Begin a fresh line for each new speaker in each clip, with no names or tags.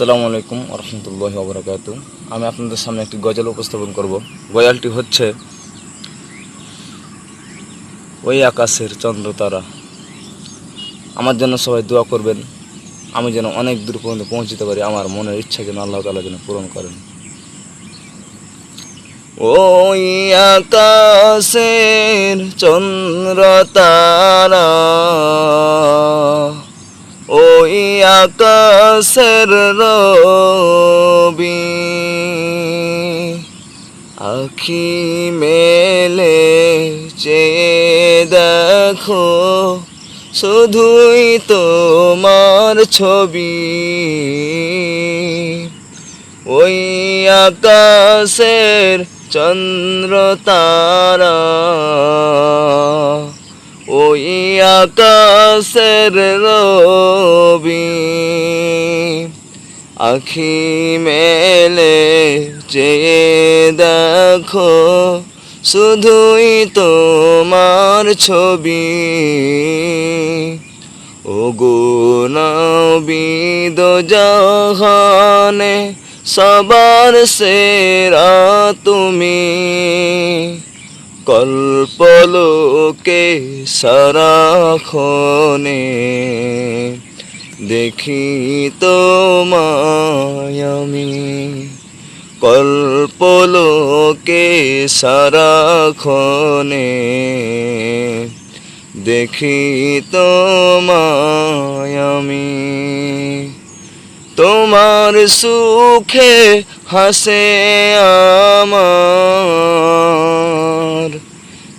আসসালামু আলাইকুম রহমতুল্লাহ ববরকাত আমি আপনাদের সামনে একটি গজল উপস্থাপন করব। গজালটি হচ্ছে, ওই আকাশের চন্দ্র তারা আমার জন্য সবাই দোয়া করবেন, আমি যেন অনেক দূর পর্যন্ত পৌঁছতে পারি, আমার মনের ইচ্ছা যেন আল্লাহ তালা যেন পূরণ করেন। ওই আকাশের চন্দ্র তারা আকাশের রবি। আখি মেলে চেয়ে দেখো শুধুই তোমার ছবি। ওই আকাশের চন্দ্র তারা ওই আকাশের রবি আখি মেলে চেয়ে দেখো, শুধুই তোমার ছবি। ও গো নবীদ জাহানে সবার সেরা তুমি। কল্পলোকে সারাক্ষণে দেখি তোমায় আমি। কল্পলোকে সারাক্ষণে দেখি তোমায় আমি। তোমার সুখে হাসে আমার।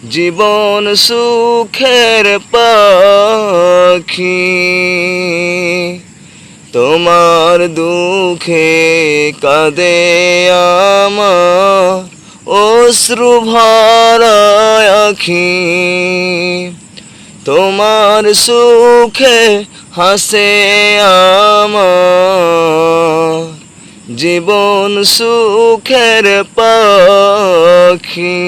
জীবন সুখের পাখি। তোমার দুঃখে কাঁদে আমার অশ্রু ভরায় আখি। তোমার সুখে হাসে আমার জীবন সুখের পাখি।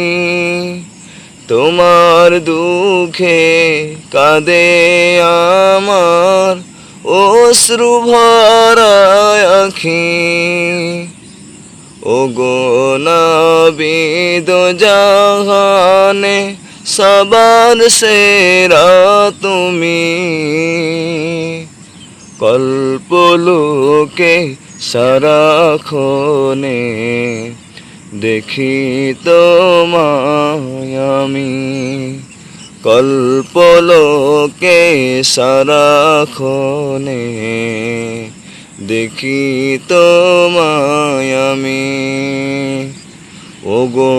তোমার দুঃখে কাঁদে আমার ভরায় আখি। ও গো নবীদ জাহানে সবার সেরা তুমি কল্পলোকে সারাক্ষণে দেখি তোমায় আমি। কল্পলোকে সারাক্ষণে দেখি তোমায় আমি। ও গো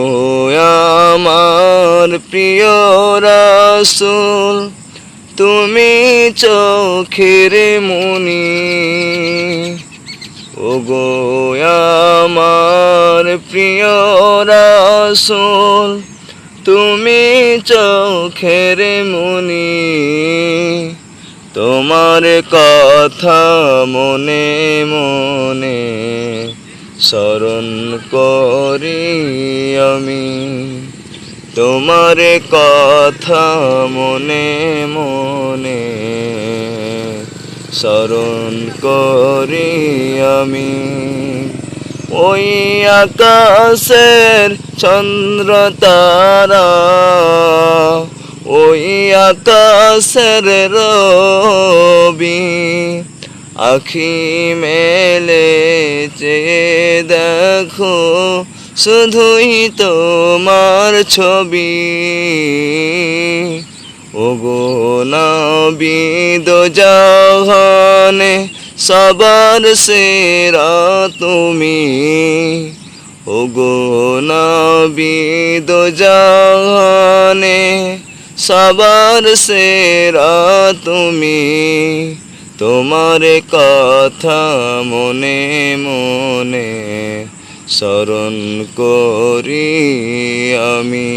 আমার প্রিয় রাসুল, তুমি চোখের মুনি। ও গো আমার প্রিয় রাসুল, তুমি চোখের মুনি। তোমার কথা মনে মনে স্মরণ করি আমি। তোমার কথা মনে মনে স্মরণ করি আমি। ওই আকাশের চন্দ্র তারা, ওই আকাশের আখি মেলে চেয়ে দেখো, শুধুই তোমার ছবি। ও গো নবীদ জাহানে সবার সেরা তুমি। ও গো নবীদ জাহানে সবার সেরা তুমি। তোমার কথা মনে মনে স্মরণ করি আমি।